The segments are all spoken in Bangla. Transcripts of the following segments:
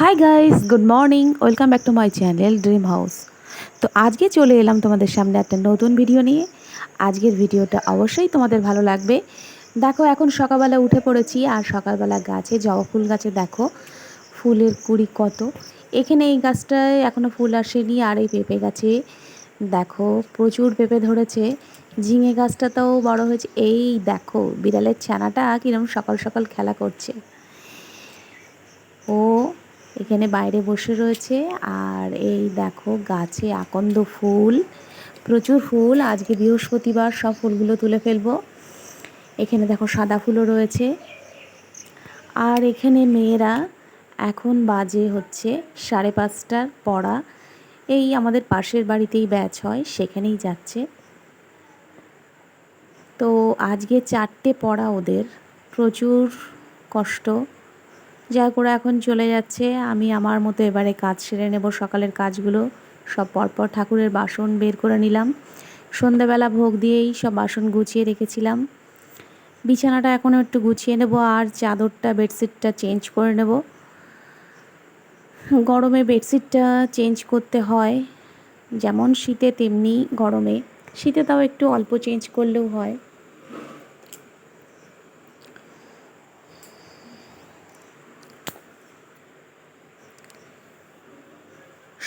Hi guys good morning welcome back to my channel dream house তো আজকে চলে এলাম তোমাদের সামনে একটা নতুন ভিডিও নিয়ে। আজকের ভিডিওটা অবশ্যই তোমাদের ভালো লাগবে। দেখো, এখন সকালবেলা উঠে পড়েছি আর সকালবেলা গাছে, জবা ফুল গাছে দেখো, ফুলের কুড়ি কত। এখানে এই গাছটায় এখনও ফুল আসেনি আর এই পেঁপে গাছে দেখো, প্রচুর পেঁপে ধরেছে। ঝিঙে গাছটাতেও বড় হয়েছে। এই দেখো, বিড়ালের ছানাটা কিরম সকাল সকাল খেলা করছে। ও এখানে বাইরে বসে রয়েছে। আর এই দেখো গাছে আকন্দ ফুল, প্রচুর ফুল। আজকে বৃহস্পতিবার সব ফুলগুলো তুলে ফেলব। এখানে দেখো সাদা ফুলও রয়েছে। আর এখানে মেয়েরা এখন বাজে হচ্ছে সাড়ে পাঁচটার পড়া। এই আমাদের পাশের বাড়িতেই ব্যাচ হয়, সেখানেই যাচ্ছে। তো আজকে চারটে পড়া ওদের। প্রচুর কষ্ট। যা করে এখন চলে যাচ্ছে, আমি আমার মতো এবারে কাজ সেরে নেব সকালের কাজগুলো। সব পরপর ঠাকুরের বাসন বের করে নিলাম। সন্ধ্যাবেলা ভোগ দিয়েই সব বাসন গুছিয়ে রেখেছিলাম। বিছানাটা এখনও একটু গুছিয়ে নেব আর চাদরটা, বেডশিটটা চেঞ্জ করে নেব। গরমে বেডশিটটা চেঞ্জ করতে হয়, যেমন শীতে তেমনি গরমে। শীতে তাও একটু অল্প চেঞ্জ করলেও হয়।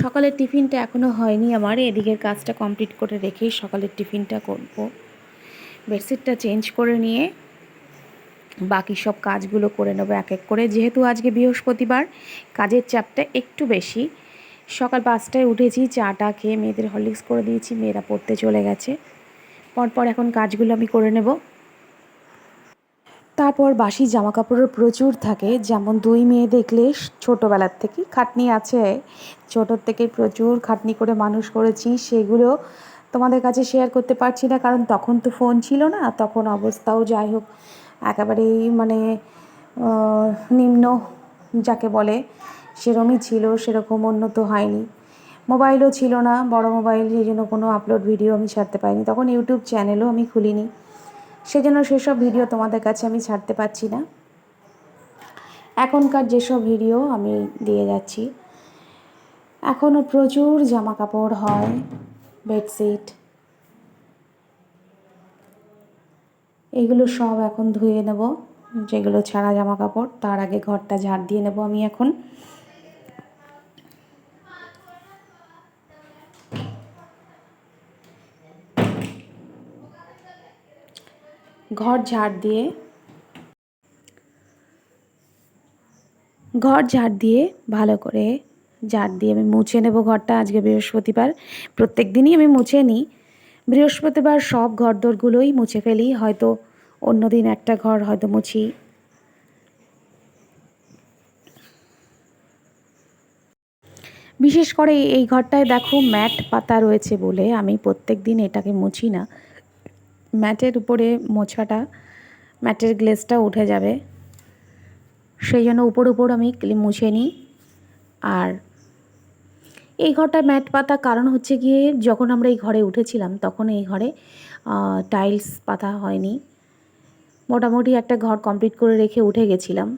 সকালের টিফিনটা এখনও হয়নি আমার, এদিকের কাজটা কমপ্লিট করে রেখেই সকালের টিফিনটা করব। বেডশিটটা চেঞ্জ করে নিয়ে বাকি সব কাজগুলো করে নেব এক এক করে। যেহেতু আজকে বৃহস্পতিবার, কাজের চাপটা একটু বেশি। সকাল পাঁচটায় উঠেছি, চাটা খেয়ে মেয়েদের হরলিক্স করে দিয়েছি, মেয়েরা পড়তে চলে গেছে। পরপর এখন কাজগুলো আমি করে নেব। তারপর বাসি জামা কাপড়ের প্রচুর থাকে। যেমন দুই মেয়ে দেখলে ছোটোবেলার থেকে খাটনি আছে। ছোটোর থেকে প্রচুর খাটনি করে মানুষ করেছি। সেগুলো তোমাদের কাছে শেয়ার করতে পারছি না, কারণ তখন তো ফোন ছিল না, তখন অবস্থাও যাই হোক, একেবারেই মানে নিম্ন যাকে বলে, সেরমই ছিল, সেরকম উন্নত হয়নি। মোবাইলও ছিল না, বড় মোবাইল, সেই জন্য কোনো আপলোড ভিডিও আমি ছাড়তে পারিনি। তখন ইউটিউব চ্যানেলও আমি খুলিনি। সেজন্য সেসব ভিডিও তোমাদের কাছে আমি ছাড়তে পারছি না। এখনকার যেসব ভিডিও আমি দিয়ে যাচ্ছি এখনও প্রচুর জামা কাপড় হয়, বেডশিট, এগুলো সব এখন ধুয়ে নেব, যেগুলো ছাড়া জামা কাপড় তার আগে ঘরটা ঝাড় দিয়ে নেব আমি এখন। ঘর ঝাড় দিয়ে, ঘর ঝাড় দিয়ে ভালো করে ঝাড় দিয়ে আমি মুছে নেব ঘরটা। আজকে বৃহস্পতিবার, প্রত্যেক দিনই আমি মুছে নিই। বৃহস্পতিবার সব ঘরদোরগুলোই মুছে ফেলি, হয়তো অন্য দিন একটা ঘর হয়তো মুছি। বিশেষ করে এই ঘরটায় দেখো ম্যাট পাতা রয়েছে বলে আমি প্রত্যেক দিন এটাকে মুছি না। ম্যাটের উপরে মোছাটা, ম্যাটের গ্লেসটা উঠে যাবে। সেই জন্য উপর উপর আমি মুছে নিই। আর এই ঘরটা ম্যাট পাতা কারণ হচ্ছে গিয়ে যখন আমরা এই ঘরে উঠেছিলাম তখন এই ঘরে টাইলস পাতা হয়নি। মোটামুটি একটা ঘর কমপ্লিট করে রেখে উঠে গেছিলাম।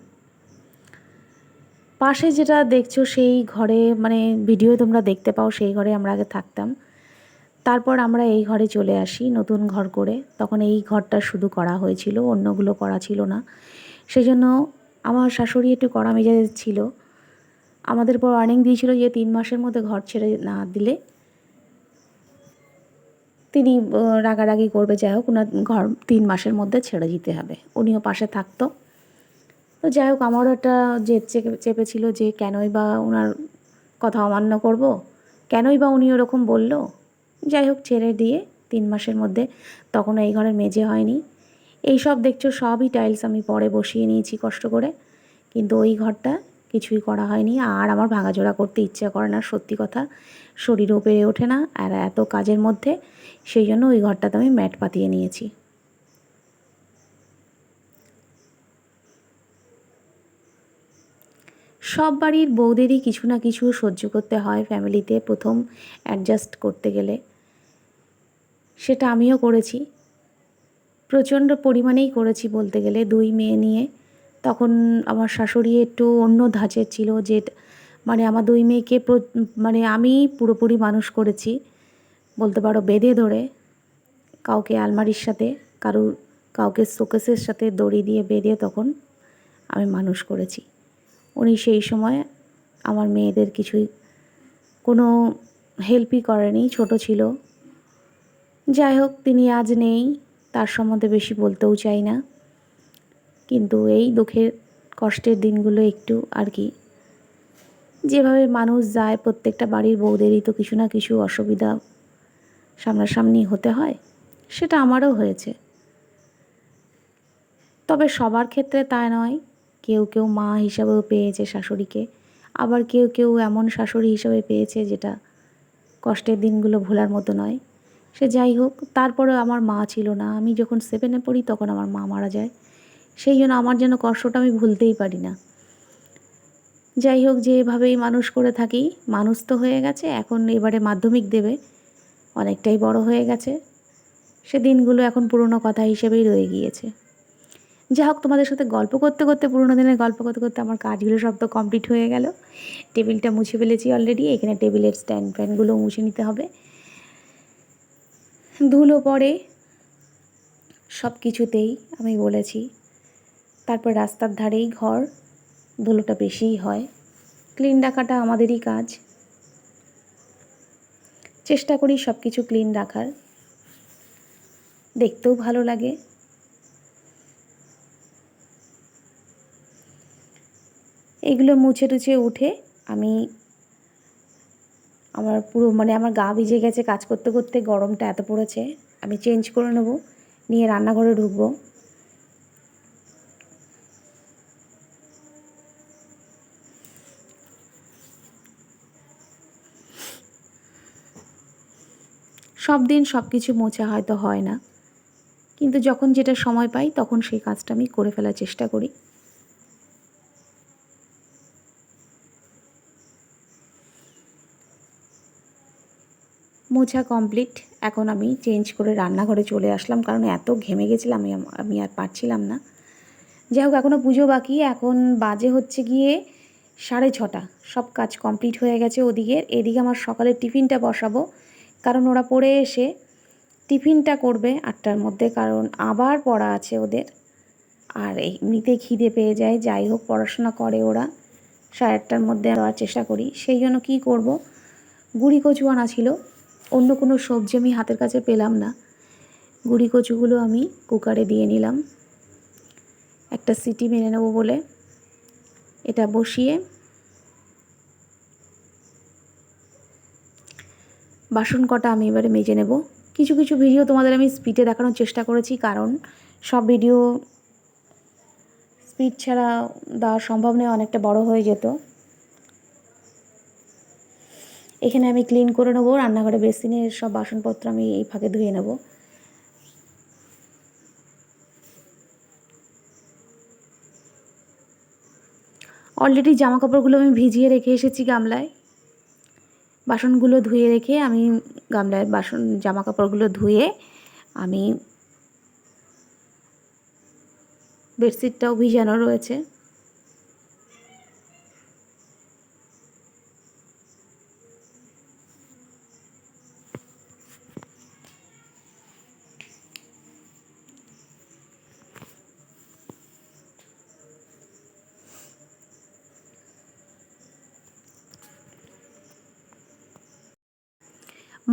পাশে যেটা দেখছ সেই ঘরে মানে ভিডিও তোমরা দেখতে পাও সেই ঘরে আমরা আগে থাকতাম। তারপর আমরা এই ঘরে চলে আসি নতুন ঘর করে। তখন এই ঘরটা শুধু করা হয়েছিল, অন্যগুলো করা ছিল না। সেই জন্য আমার শাশুড়ি একটু কড়া মেজাজ ছিল। আমাদের পর ওয়ার্নিং দিয়েছিল যে তিন মাসের মধ্যে ঘর ছেড়ে না দিলে তিনি রাগারাগি করবে। যাই হোক ওনার ঘর তিন মাসের মধ্যে ছেড়ে দিতে হবে। উনিও পাশে থাকতো। তো যাই হোক, আমারও একটা জেদ চেপে চেপেছিল যে কেনই বা ওনার কথা অমান্য করব? কেনই বা উনি ওরকম বলল? যাই হোক, ছেড়ে দিয়ে তিন মাসের মধ্যে তখন এই ঘরের মেজে হয়নি। এই সব দেখছ, সবই টাইলস আমি পরে বসিয়ে নিয়েছি কষ্ট করে। কিন্তু ওই ঘরটা কিছুই করা হয়নি। আর আমার ভাঙাচোরা করতে ইচ্ছা করে না, সত্যি কথা। শরীরও পেরে ওঠে না। আর এত কাজের মধ্যে, সেই জন্য ওই ঘরটাতে আমি ম্যাট পাতিয়ে নিয়েছি। সব বাড়ির বউদেরই কিছু না কিছু সহ্য করতে হয় ফ্যামিলিতে প্রথম অ্যাডজাস্ট করতে গেলে। সেটা আমিও করেছি। প্রচণ্ড পরিমাণেই করেছি বলতে গেলে দুই মেয়ে নিয়ে। তখন আমার শাশুড়ি একটু অন্য ধাঁচের ছিল যে মানে আমার দুই মেয়েকে মানে আমি পুরোপুরি মানুষ করেছি। বলতে পারো বেঁধে ধরে কাউকে আলমারির সাথে, কারুর, কাউকে শোকেসের সাথে দড়ি দিয়ে বেঁধে তখন আমি মানুষ করেছি। উনি সেই সময় আমার মেয়েদের কিছুই কোনো হেল্পই করেনি, ছোট ছিল। যাই হোক, তিনি আজ নেই, তার সম্বন্ধে বেশি বলতেও চাই না। কিন্তু এই দুঃখের, কষ্টের দিনগুলো একটু আর কি। যেভাবে মানুষ যায়, প্রত্যেকটা বাড়ির বউদেরই তো কিছু না কিছু অসুবিধা সামনাসামনি হতে হয়, সেটা আমারও হয়েছে। তবে সবার ক্ষেত্রে তা নয় কেউ কেউ মা হিসাবেও পেয়েছে শাশুড়িকে। আবার কেউ কেউ এমন শাশুড়ি হিসাবে পেয়েছে যেটা কষ্টের দিনগুলো ভোলার মতো নয়। সে যাই হোক তারপরে আমার মা ছিল না। আমি যখন সেভেনে পড়ি তখন আমার মা মারা যায়। সেই জন্য আমার যেন কষ্টটা আমি ভুলতেই পারি না। যাই হোক যেভাবেই মানুষ করে থাকি, মানুষ তো হয়ে গেছে, এখন এবারে মাধ্যমিক দেবে, অনেকটাই বড় হয়ে গেছে। সে দিনগুলো এখন পুরনো কথা হিসেবেই রয়ে গিয়েছে। যা হোক, তোমাদের সাথে গল্প করতে করতে, পুরোনো দিনের গল্প করতে করতে আমার কাজগুলো সব তো কমপ্লিট হয়ে গেল। টেবিলটা মুছে ফেলেছি অলরেডি এখানে টেবিলের স্ট্যান্ড ফ্যানগুলো মুছে নিতে হবে। ধুলো পড়ে সব কিছুতেই আমি বলেছি, তারপর রাস্তার ধারেই ঘর, ধুলোটা বেশিই হয়। ক্লিন রাখাটা আমাদেরই কাজ। চেষ্টা করি সব কিছু ক্লিন রাখার। দেখতেও ভালো লাগে। এগুলো মুছে টুছে উঠে আমি আমার পুরো মানে আমার গা ভিজে গেছে কাজ করতে করতে গরমটা এত পড়েছে, আমি চেঞ্জ করে নেব, নিয়ে রান্নাঘরে ঢুকবো। সব দিন সব কিছু মোছা হয়তো হয় না, কিন্তু যখন যেটা সময় পাই তখন সেই কাজটা আমি করে ফেলার চেষ্টা করি। মোছা কমপ্লিট এখন আমি চেঞ্জ করে রান্নাঘরে চলে আসলাম, কারণ এত ঘেমে গেছিলাম, আমি আমি আর পারছিলাম না। যাই হোক এখনও পুজো বাকি, এখন বাজে হচ্ছে গিয়ে সাড়ে ছটা। সব কাজ কমপ্লিট হয়ে গেছে ওদিকে। এদিকে আমার সকালের টিফিনটা বসাবো, কারণ ওরা পড়ে এসে টিফিনটা করবে আটটার মধ্যে, কারণ আবার পড়া আছে ওদের। আর এমনিতে খিদে পেয়ে যায়, যাই হোক, পড়াশোনা করে ওরা। সাড়ে আটটার মধ্যে দেওয়ার চেষ্টা করি। সেই জন্য কী করব? গুড়ি কচু আনা ছিল। অন্য কোনো সবজি আমি হাতের কাছে পেলাম না। গুড়ি কচুগুলো আমি কুকারে দিয়ে নিলাম। একটা সিটি মেরে নেব বলে। এটা বসিয়ে বাসন কটা আমি এবারে মেজে নেব। কিছু কিছু ভিডিও তোমাদের আমি স্পিডে দেখানোর চেষ্টা করেছি, কারণ সব ভিডিও স্পিড ছাড়া দেওয়া সম্ভব নয়, অনেকটা বড় হয়ে যেত। এখানে আমি ক্লিন করে নেব, রান্নাঘরে বেসিনের সব বাসনপত্র আমি এই ফাঁকে ধুয়ে নেব। অলরেডি জামা কাপড়গুলো আমি ভিজিয়ে রেখে এসেছি গামলায়। বাসনগুলো ধুয়ে রেখে আমি গামলায় বাসন জামা কাপড়গুলো ধুয়ে আমি বেডশিটটাও ভিজানো রয়েছে।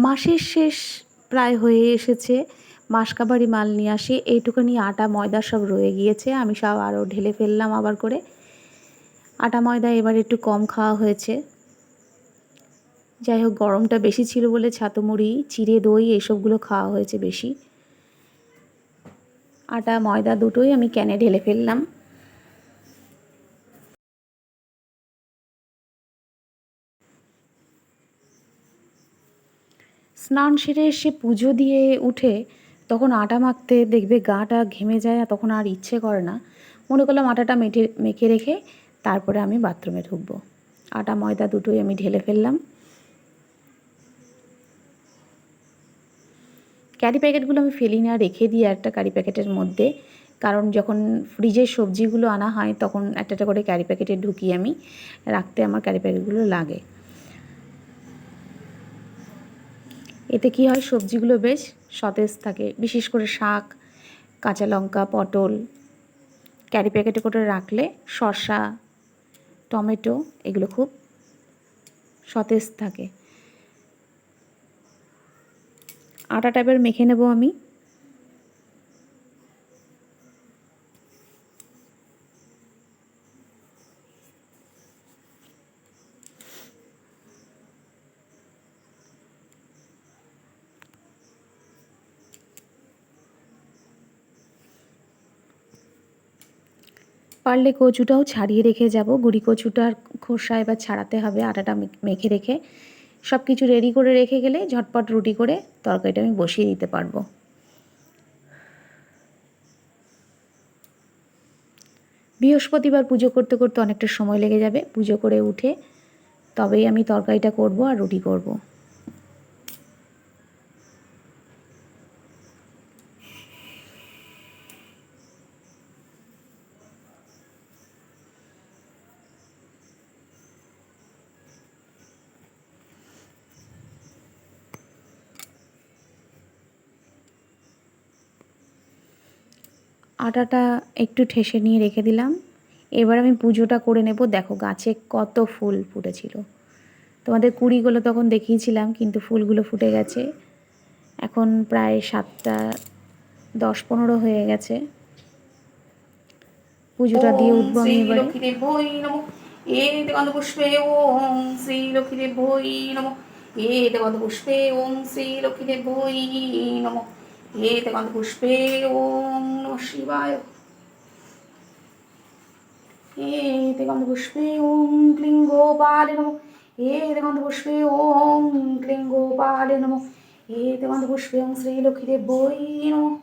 মাসের শেষ প্রায় হয়ে এসেছে। মাসকাবারি মাল নিয়ে আসি। এইটুকুনি আটা, ময়দা সব রয়ে গিয়েছে। আমি সব আরও ঢেলে ফেললাম আবার করে। আটা, ময়দা এবার একটু কম খাওয়া হয়েছে। যাই হোক, গরমটা বেশি ছিল বলে ছাতু, মুড়ি, চিড়ে, দই এসবগুলো খাওয়া হয়েছে বেশি। আটা, ময়দা দুটোই আমি ক্যানে ঢেলে ফেললাম। স্নান সেরে এসে পুজো দিয়ে উঠে তখন আটা মাখতে দেখবে গাটা ঘেমে যায় আর তখন আর ইচ্ছে করে না। মনে করলাম আটাটা মেটে মেখে রেখে তারপরে আমি বাথরুমে ঢুকবো। আটা, ময়দা দুটোই আমি ঢেলে ফেললাম। ক্যারি প্যাকেটগুলো আমি ফেলি না, রেখে দিই একটা ক্যারি প্যাকেটের মধ্যে। কারণ যখন ফ্রিজের সবজিগুলো আনা হয় তখন একটা একটা করে ক্যারি প্যাকেটে ঢুকিয়ে আমি রাখতে আমার ক্যারি প্যাকেটগুলো লাগে। এতে কি হয়? সবজিগুলো বেশ সতেজ থাকে। বিশেষ করে শাক, কাঁচা লঙ্কা, পটল, ক্যারি প্যাকেটে করে রাখলে শসা, টমেটো এগুলো খুব সতেজ থাকে। আটা টাইপের মেখে নেব আমি। পারলে কচুটাও ছাড়িয়ে রেখে যাব। গুড়ি কচুটার খোসা এবার ছাড়াতে হবে, আটাটা মেখে রেখে। সব কিছু রেডি করে রেখে গেলে ঝটপট রুটি করে তরকারিটা আমি বসিয়ে দিতে পারব। বৃহস্পতিবার পুজো করতে করতে অনেকটা সময় লেগে যাবে। পুজো করে উঠে তবেই আমি তরকারিটা করব আর রুটি করব। আটাটা একটু ঠেসে নিয়ে রেখে দিলাম। এবার আমি পুজোটা করে নেব। দেখো গাছে কত ফুল ফুটেছিল। তোমাদের কুড়িগুলো তখন দেখিয়েছিলাম কিন্তু ফুলগুলো ফুটে গেছে। এখন প্রায় সাতটা দশ পনেরো হয়ে গেছে। পুজোটা দিয়ে উঠবো আমি এবারে। এ পুষ্পে ওম শ্রী লক্ষ্মীদেব বই নম। এ দেবন্দ পুষ্পে ওম শ্রী লক্ষ্মীদেব বই নম। এ দেবন্দ পুষ্পে, ওম নম শিবায়। এ দেবন্দ পুষ্পে, ওম ক্লিং গোপালে নম। এ দেবন্দ পুষ্পে, ওম ক্লিং গোপালে নম। এ দেবন্দ পুষ্পে, ওম শ্রী লক্ষ্মীদেব বই নম।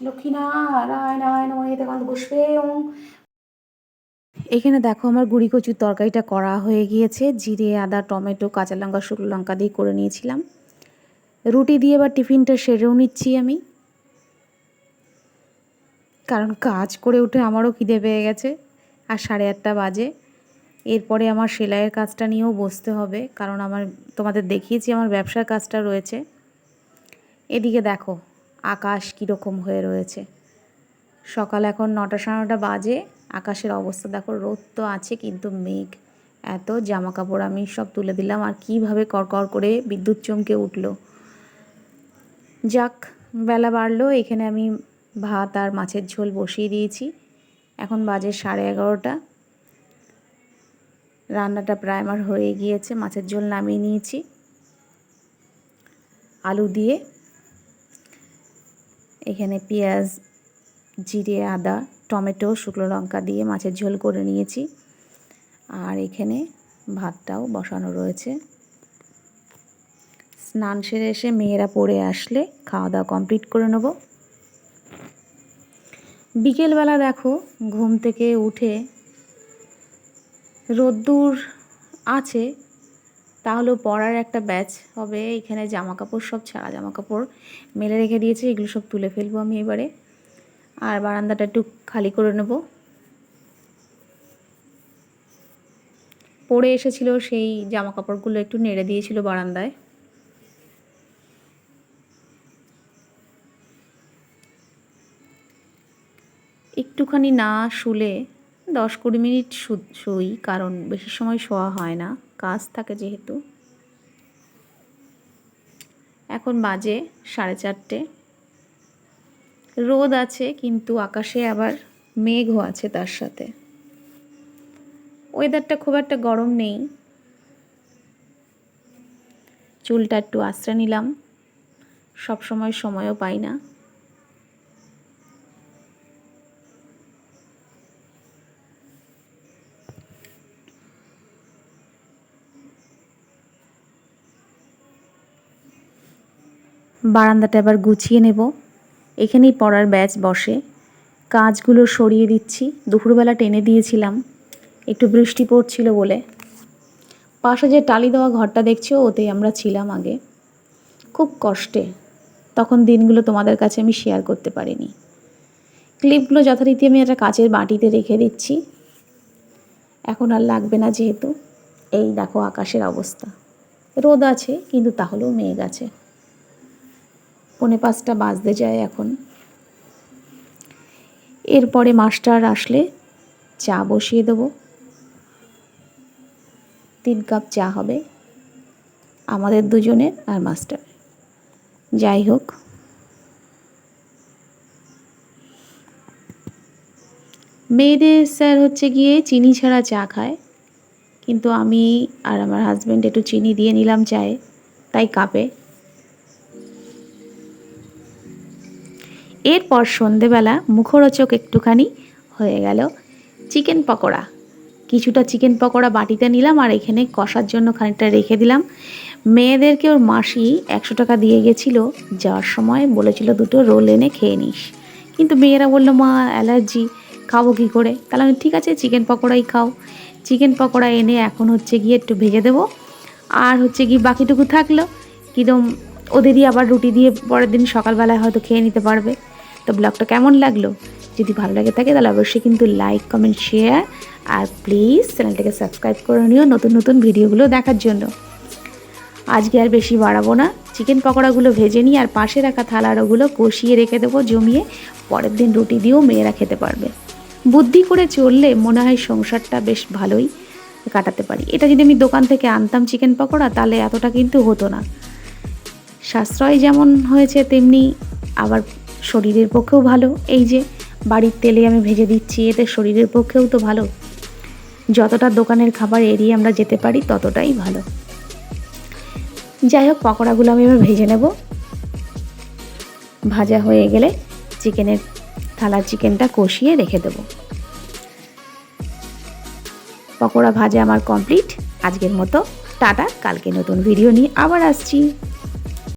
লক্ষ্মীনারায়ণায় নম। এ দেবন্দ পুষ্পে, ওম এখানে দেখো আমার গুড়ি কচুর তরকারিটা করা হয়ে গিয়েছে। জিরে, আদা, টমেটো, কাঁচা লঙ্কা, শুকনো লঙ্কা দিয়ে করে নিয়েছিলাম। রুটি দিয়ে এবার টিফিনটা সেরেও নিচ্ছি আমি। কারণ কাজ করে উঠে আমারও খিদে পেয়ে গেছে আর সাড়ে আটটা বাজে। এরপরে আমার সেলাইয়ের কাজটা নিয়েও বসতে হবে, কারণ আমার তোমাদের দেখিয়েছি আমার ব্যবসার কাজটা রয়েছে। এদিকে দেখো আকাশ কীরকম হয়ে রয়েছে। সকাল এখন নটা সাড়ে নটা বাজে। আকাশের অবস্থা দেখো, রোদ তো আছে কিন্তু মেঘ। এত জামা কাপড় আমি সব তুলে দিলাম, আর কীভাবে কড়কড় করে বিদ্যুৎ চমকে উঠল। যাক, বেলা বাড়লো, এখানে আমি ভাত আর মাছের ঝোল বসিয়ে দিয়েছি। এখন বাজে সাড়ে এগারোটা। রান্নাটা প্রায় আমার হয়ে গিয়েছে, মাছের ঝোল নামিয়ে নিয়েছি। আলু দিয়ে এখানে পেঁয়াজ, জিরে, আদা টমেটো, শুকনো লঙ্কা দিয়ে মাছের ঝোল করে নিয়েছি। আর এখানে ভাতটাও বসানো রয়েছে। স্নান সেরে এসে মেয়েরা পড়ে আসলে খাওয়া দাওয়া কমপ্লিট করে নেব। বিকেলবেলা দেখো, ঘুম থেকে উঠে রোদ্দুর আছে, তাহলেও পরার একটা ব্যাচ হবে। এখানে জামা কাপড় সব ছাড়া জামা কাপড় মেলে রেখে দিয়েছে, এগুলো সব তুলে ফেলব আমি এবারে। আর বারান্দাটা একটু খালি করে নেব। পরে এসেছিল সেই জামা কাপড়গুলো একটু নেড়ে দিয়েছিল বারান্দায়। একটুখানি না শুলে দশ কুড়ি মিনিট শুই, কারণ বেশি সময় শোয়া হয় না, কাজ থাকে যেহেতু। এখন বাজে সাড়ে চারটে। রোদ আছে, কিন্তু আকাশে আবার মেঘও আছে তার সাথে। ওয়েদারটা খুব একটা গরম নেই। চুলটা একটু আশ্রয় নিলাম। সব সময় সময়ও পাই না। বারান্দাটা এবার গুছিয়ে নেব। এখানেই পড়ার ব্যাচ বসে। কাজগুলো সরিয়ে দিচ্ছি। দুপুরবেলা টেনে দিয়েছিলাম। একটু বৃষ্টি পড়ছিল বলে। পাশে যে টালি দেওয়া ঘরটা দেখছ, ওতেই আমরা ছিলাম আগে। খুব কষ্টে। তখন দিনগুলো তোমাদের কাছে আমি শেয়ার করতে পারিনি। ক্লিপগুলো যথারীতি আমি একটা কাচের বাটিতে রেখে দিচ্ছি। এখন আর লাগবে না যেহেতু। এই দেখো আকাশের অবস্থা। রোদ আছে, কিন্তু তাহলেও মেঘ আছে। পৌনে পাঁচটা বাজতে যায় এখন। এরপরে মাস্টার আসলে চা বসিয়ে দেবো। তিন কাপ চা হবে আমাদের দুজনের আর মাস্টার। যাই হোক। মেয়েদের স্যার হচ্ছে গিয়ে চিনি ছাড়া চা খায়, কিন্তু আমি আর আমার হাজব্যান্ড একটু চিনি দিয়ে নিলাম চায়ে, তাই কাপে। এরপর সন্ধেবেলা মুখরোচক একটুখানি হয়ে গেল চিকেন পকোড়া। কিছুটা চিকেন পকোড়া বাটিতে নিলাম আর এখানে কষার জন্য খানিকটা রেখে দিলাম। মেয়েদেরকে ওর মাসি একশো টাকা দিয়ে গেছিল, যাওয়ার সময় বলেছিল দুটো রোল এনে খেয়ে নিস। কিন্তু মেয়েরা বলল, মা, অ্যালার্জি, খাব কী করে? তাহলে আমি, ঠিক আছে, চিকেন পকোড়াই খাও। চিকেন পকোড়া এনে এখন হচ্ছে গিয়ে একটু ভেজে দেবো। আর হচ্ছে কি বাকিটুকু থাকল কিরম ওদেরই আবার রুটি দিয়ে পরের দিন সকালবেলায় হয়তো খেয়ে নিতে পারবে। তো ব্লগটা কেমন লাগল? যদি ভালো লাগে থাকে, তাহলে অবশ্যই কিন্তু লাইক কমেন্ট শেয়ার আর প্লিজ চ্যানেলটাকে সাবস্ক্রাইব করে নিও নতুন নতুন ভিডিওগুলো দেখার জন্য। আজকে আর বেশি বাড়াবো না। চিকেন পকোড়াগুলো ভেজে নিই আর পাশে রাখা থালারোগুলো কষিয়ে রেখে দেবো, জমিয়ে পরের দিন রুটি দিয়েও মেয়েরা খেতে পারবে। বুদ্ধি করে চললে মনে হয় সংসারটা বেশ ভালোই কাটাতে পারি। এটা যদি আমি দোকান থেকে আনতাম চিকেন পকোড়া, তাহলে এতটা কিন্তু হতো না। সাশ্রয় যেমন হয়েছে, তেমনি আবার শরীরের পক্ষেও ভালো। এই যে বাড়ির তেলে আমি ভেজে দিচ্ছি, এতে শরীরের পক্ষেও তো ভালো। যতটা দোকানের খাবার এড়িয়ে আমরা যেতে পারি, ততটাই ভালো। যাই হোক, পকোড়াগুলো আমি এবার ভেজে নেব। ভাজা হয়ে গেলে চিকেনের থালা চিকেনটা কষিয়ে রেখে দেবো। পকোড়া ভাজা আমার কমপ্লিট। আজকের মতো, টাটা। কালকে নতুন ভিডিও নিয়ে আবার আসছি।